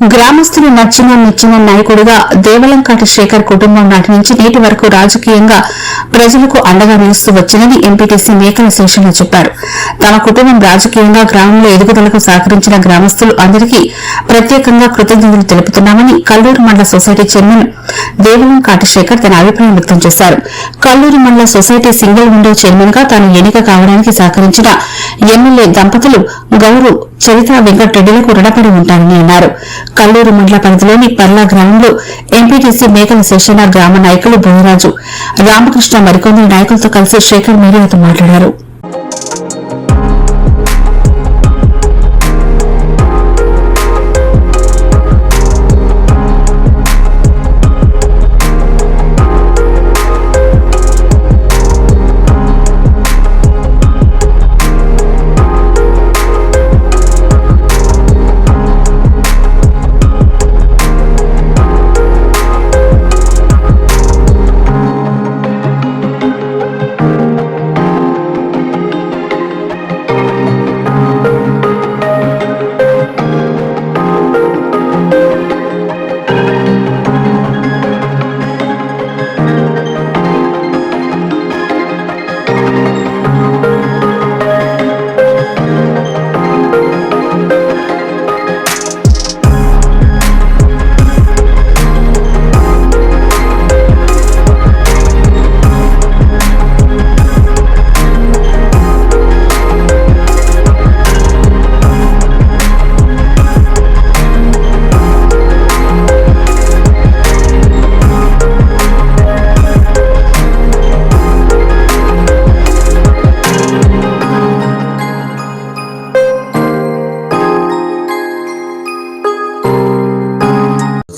గ్రామస్తులు నచ్చిన మెచ్చిన నాయకుడిగా దేవలంకాటి శేఖర్ కుటుంబం నాటి నుంచి నేటి వరకు రాజకీయంగా ప్రజలకు అండగా నిలుస్తూ వచ్చిందని ఎంపీటీసీ మేకల శేషన్న చెప్పారు. తమ కుటుంబం రాజకీయంగా గ్రామంలో ఎదుగుదలకు సహకరించిన గ్రామస్తులు అందరికీ ప్రత్యేకంగా కృతజ్ఞతలు తెలుపుతున్నామని కల్లూరు మండల సొసైటీ చైర్మన్ దేవలం కాటిశేఖర్ తన అభిప్రాయం వ్యక్తం చేశారు. కల్లూరు మండల సొసైటీ సింగిల్ విండో చైర్మన్గా తాను ఎన్నిక కావడానికి సహకరించిన ఎమ్మెల్యే దంపతులు గౌరు చరిత్ర వెంకటరెడ్డిలకు రుణపడి ఉంటారని అన్నారు. కల్లూరు మండల పరిధిలోని పర్లా గ్రామంలో ఎంపీటీసీ మేకల శేషన్న గ్రామ నాయకులు బోయరాజు రామకృష్ణ మరికొందరు నాయకులతో కలిసి శేఖర్ మీడియాతో మాట్లాడారు.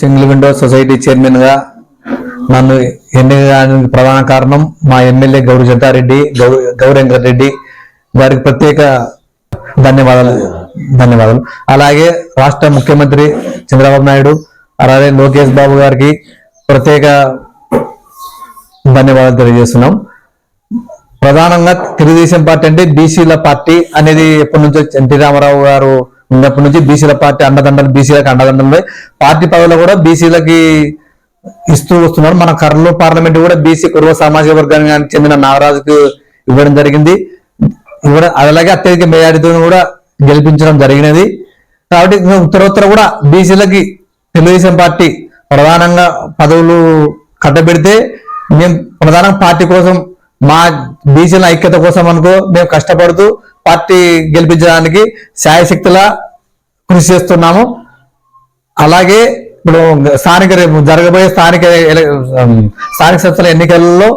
సింగిల్ విండో సొసైటీ చైర్మన్గా నన్ను ఎన్నికడానికి ప్రధాన కారణం మా ఎమ్మెల్యే గౌరీ జంటారెడ్డి గౌ గౌరేంద్ర రెడ్డి వారికి ప్రత్యేక ధన్యవాదాలు ధన్యవాదాలు. అలాగే రాష్ట్ర ముఖ్యమంత్రి చంద్రబాబు నాయుడు అలాగే లోకేష్ బాబు గారికి ప్రత్యేక ధన్యవాదాలు తెలియజేస్తున్నాం. ప్రధానంగా తెలుగుదేశం పార్టీ అంటే బీసీల పార్టీ అనేది ఎప్పటి నుంచో ఎన్టీ రామారావు గారు ఉన్నప్పటి నుంచి బీసీల పార్టీ అండదండలు బీసీలకు అండదండలు. పార్టీ పదవులు కూడా బీసీలకి ఇస్తూ వస్తున్నారు. మన కర్నూలు పార్లమెంట్ కూడా బీసీ కుర్వ సామాజిక వర్గానికి చెందిన నాగరాజుకు ఇవ్వడం జరిగింది. ఇవ్వడం అలాగే అత్యధిక మేయారితో కూడా గెలిపించడం జరిగినది. కాబట్టి ఇంకా ఉత్తరోత్తర కూడా బీసీలకి తెలుగుదేశం పార్టీ ప్రధానంగా పదవులు కట్టబెడితే మేము ప్రధాన పార్టీ కోసం మా బీసీల ఐక్యత కోసం అనుకో మేము కష్టపడుతూ పార్టీ గెలిపించడానికి శాయశక్తులా కృషి చేస్తున్నాము. అలాగే ఇప్పుడు స్థానిక రేపు జరగబోయే స్థానిక స్థానిక సంస్థల ఎన్నికల్లో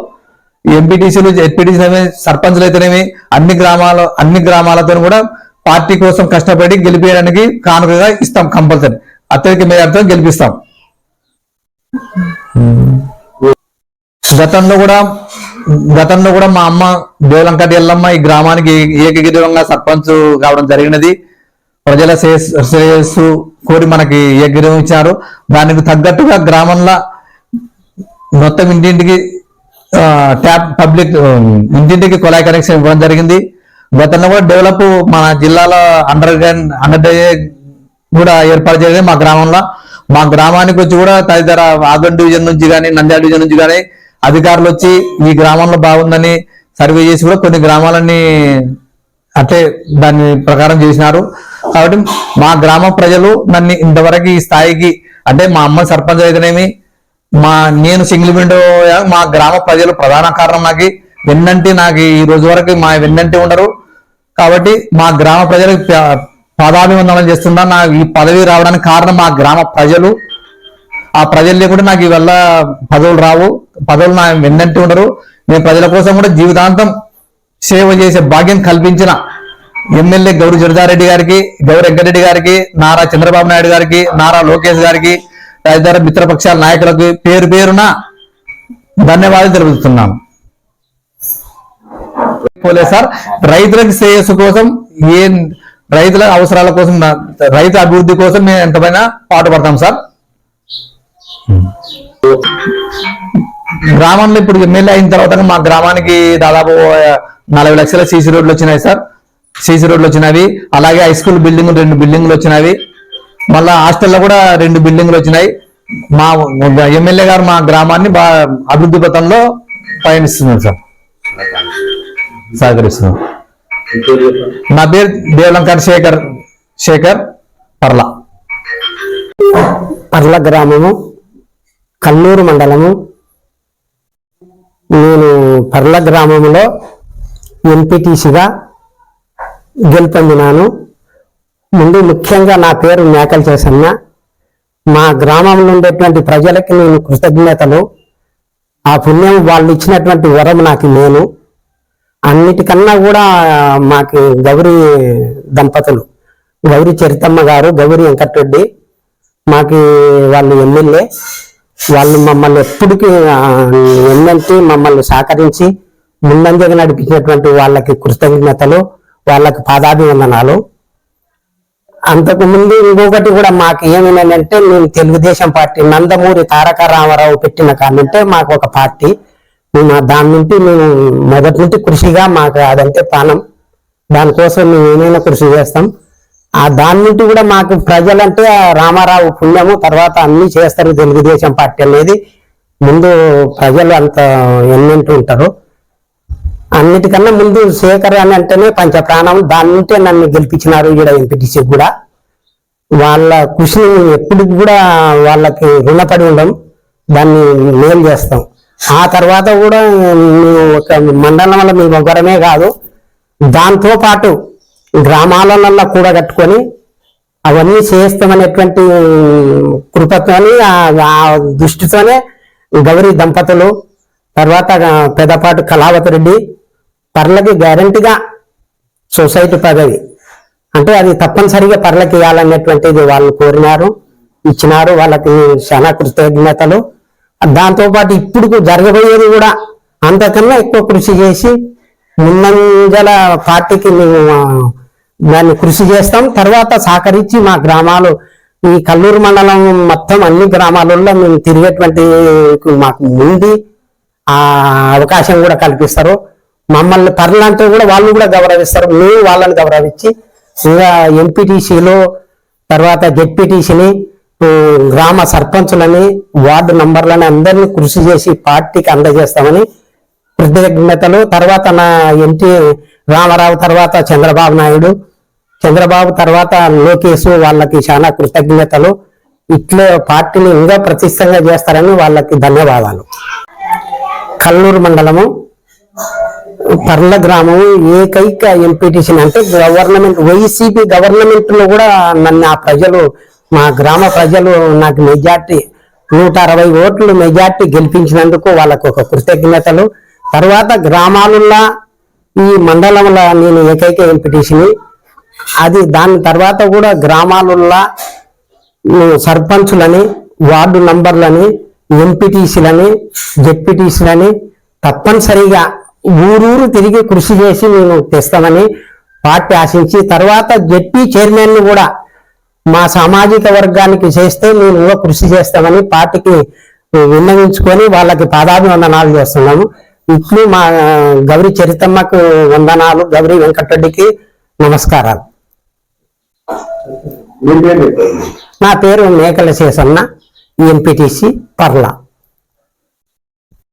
ఎంపీటీసీలు ఎస్పీటీసీలు సర్పంచ్లు అయితేనేమి అన్ని గ్రామాల అన్ని గ్రామాలతో కూడా పార్టీ కోసం కష్టపడి గెలిపించడానికి కానుకగా ఇస్తాం కంపల్సరీ. అత్యధిక మేయర్తో గెలిపిస్తాం. గతంలో కూడా గతంలో కూడా మా అమ్మ దేవలంకటి ఎల్లమ్మ ఈ గ్రామానికి ఏకగిరివంగా సర్పంచ్ కావడం జరిగినది. ప్రజల శ్రేయస్సు కోరి మనకి ఏకగిరివం ఇచ్చారు. దానికి తగ్గట్టుగా గ్రామంలో మొత్తం ఇంటింటికి ట్యాప్ పబ్లిక్ ఇంటింటికి కొలాయి కనెక్షన్ ఇవ్వడం జరిగింది. గతంలో కూడా డెవలప్ మన జిల్లాలో అండర్ గ్రౌండ్ అండర్ కూడా ఏర్పాటు చేయడం మా గ్రామంలో. మా గ్రామానికి వచ్చి కూడా తదితర ఆగం డివిజన్ నుంచి కానీ నంద్యాల డివిజన్ నుంచి కానీ అధికారులు వచ్చి ఈ గ్రామంలో బాగుందని సర్వే చేసి కూడా కొన్ని గ్రామాలన్నీ అట్లే దాని ప్రకారం చేసినారు. కాబట్టి మా గ్రామ ప్రజలు నన్ను ఇంతవరకు ఈ స్థాయికి అంటే మా అమ్మ సర్పంచ్ అయితేనేమి మా నేను సింగిల్ విండో మా గ్రామ ప్రజలు ప్రధాన కారణం నాకు. వెన్నంటి నాకు ఈ రోజు వరకు మా వెన్నంటి ఉండరు. కాబట్టి మా గ్రామ ప్రజలకు ప- పాదాభివందనం చేస్తున్నా నాకు ఈ పదవి రావడానికి కారణం మా గ్రామ ప్రజలు. ఆ ప్రజలు లేకుండా నాకు ఇవల్ల పదవులు రావు. పదవులు నా వెన్నంటి ఉండరు. నేను ప్రజల కోసం కూడా జీవితాంతం సేవ చేసే భాగ్యం కల్పించిన ఎమ్మెల్యే గౌరి జరదారెడ్డి గారికి గౌరి వెంకటరెడ్డి గారికి నారా చంద్రబాబు నాయుడు గారికి నారా లోకేష్ గారికి తదితర మిత్రపక్షాల నాయకులకు పేరు పేరున ధన్యవాదాలు తెలుపుతున్నాను. పోలే సార్ రైతులకు శ్రేయస్సు కోసం ఏ రైతుల అవసరాల కోసం రైతు అభివృద్ధి కోసం మేము ఎంతమైనా పాటుపడతాం సార్. గ్రామంలో ఇప్పుడు ఎమ్మెల్యే అయిన తర్వాత మా గ్రామానికి దాదాపు నలభై లక్షల సీసీ రోడ్లు వచ్చినాయి సార్. సీసీ రోడ్లు వచ్చినవి. అలాగే హై స్కూల్ బిల్డింగ్ రెండు బిల్డింగ్లు వచ్చినవి. మళ్ళా హాస్టల్లో కూడా రెండు బిల్డింగ్లు వచ్చినాయి. మా ఎమ్మెల్యే గారు మా గ్రామాన్ని బాగా అభివృద్ధి పథంలో పయనిస్తున్నారు సార్. సహకరిస్తున్నారు. నా పేరు దేవలంకర్ శేఖర్ శేఖర్ పర్ల. పర్ల గ్రామము కల్లూరు మండలము నేను పర్ల గ్రామంలో ఎంపీటీసీగా గెలుపొందినాను. ముందు ముఖ్యంగా నా పేరు మేకల చేసన్న. మా గ్రామంలో ఉండేటువంటి ప్రజలకి నేను కృతజ్ఞతలు. ఆ పుణ్యం వాళ్ళు ఇచ్చినటువంటి వరం నాకు నేను. అన్నిటికన్నా కూడా మాకు గౌరీ దంపతులు గౌరీ చరితమ్మ గారు గౌరీ వెంకటరెడ్డి మాకు వాళ్ళు ఎమ్మెల్యే. వాళ్ళు మమ్మల్ని ఎప్పటికీ ఆ, మమ్మల్ని సహకరించి ముందంజగా నడిపించినటువంటి వాళ్ళకి కృతజ్ఞతలు వాళ్ళకి పాదాభివందనాలు. అంతకు ముందు ఇంకొకటి కూడా మాకు ఏమైందంటే మేము తెలుగుదేశం పార్టీ నందమూరి తారక రామారావు పెట్టిన కాడంటే మాకు ఒక పార్టీ. మేము దాని నుండి మేము మొదటి నుండి కృషిగా మాకు అదంటే ప్రాణం. దానికోసం మేము ఏమైనా కృషి చేస్తాం. ఆ దాని నుండి కూడా మాకు ప్రజలంటే రామారావు పుణ్యము తర్వాత అన్ని చేస్తారు తెలుగుదేశం పార్టీ అనేది. ముందు ప్రజలు అంత ఎన్నింటూ ఉంటారు. అన్నిటికన్నా ముందు శేఖర్ అని అంటేనే పంచ ప్రాణం దాని నుంటే నన్ను గెలిపించినారు ఈడ ఎంపీటీసీ కూడా. వాళ్ళ కృషిని మేము ఎప్పటికి కూడా వాళ్ళకి రుణపడి ఉండం. దాన్ని మేలు చేస్తాం. ఆ తర్వాత కూడా మేము ఒక మండలంలో మేము ఒకరమే కాదు దాంతో పాటు గ్రామాలలో కూడా కట్టుకొని అవన్నీ చేస్తామనేటువంటి కృపతోని ఆ- దృష్టితోనే గౌరీ దంపతులు తర్వాత పెదపాటు కళావతి రెడ్డి పర్లకి గ్యారంటీగా సొసైటీ పదవి. అంటే అది తప్పనిసరిగా పర్లకి ఇవ్వాలనేటువంటిది వాళ్ళు కోరినారు ఇచ్చినారు వాళ్ళకి చాలా కృతజ్ఞతలు. దాంతో పాటు ఇప్పుడు జరగబోయేది కూడా అంతకన్నా ఎక్కువ కృషి చేసి ముందంజల పార్టీకి మేము దాన్ని కృషి చేస్తాం. తర్వాత సహకరించి మా గ్రామాలు ఈ కల్లూరు మండలం మొత్తం అన్ని గ్రామాలలో మేము తిరిగేటువంటి మాకు ముందు ఆ అవకాశం కూడా కల్పిస్తారు. మమ్మల్ని పర్లంటే కూడా వాళ్ళు కూడా గౌరవిస్తారు. మేము వాళ్ళని గౌరవించి ఇంకా ఎంపీటీసీలో తర్వాత జెడ్పీటీసీని గ్రామ సర్పంచులని వార్డు నంబర్లని అందరినీ కృషి చేసి పార్టీకి అందజేస్తామని కృతజ్ఞతలు. తర్వాత నా ఎన్టీ రామారావు తర్వాత చంద్రబాబు నాయుడు. చంద్రబాబు తర్వాత లోకేష్ వాళ్ళకి చాలా కృతజ్ఞతలు. ఇట్లే పార్టీని ఇంకా ప్రతిష్టంగా చేస్తారని వాళ్ళకి ధన్యవాదాలు. కల్లూరు మండలము పర్ల గ్రామం ఏకైక ఎంపీటీసీ అంటే గవర్నమెంట్ వైసీపీ గవర్నమెంట్లో కూడా నన్ను ఆ ప్రజలు మా గ్రామ ప్రజలు నాకు మెజార్టీ నూట అరవై ఓట్లు మెజార్టీ గెలిపించినందుకు వాళ్ళకు ఒక కృతజ్ఞతలు. తర్వాత గ్రామాలలో ఈ మండలంలో నేను ఏకైక ఎంపీటీసీని. అది దాని తర్వాత కూడా గ్రామాలలో సర్పంచులని వార్డు నంబర్లని ఎంపీటీసీలని జెడ్పీటీసీలని తప్పనిసరిగా ఊరూరు తిరిగి కృషి చేసి నేను తెస్తామని పార్టీ ఆశించి తర్వాత జెడ్పీ చైర్మన్ కూడా మా సామాజిక వర్గానికి చేస్తే మేము కూడా కృషి చేస్తామని పార్టీకి విన్నవించుకొని వాళ్ళకి పాదాభివందనాలు చేస్తున్నాము ఇట్లు మా గౌరీ చరితమ్మకు వందనాలు. గౌరీ వెంకటరెడ్డికి నమస్కారాలు. నా పేరు మేకల శేషన్న ఎంపీటీసీ పర్లా.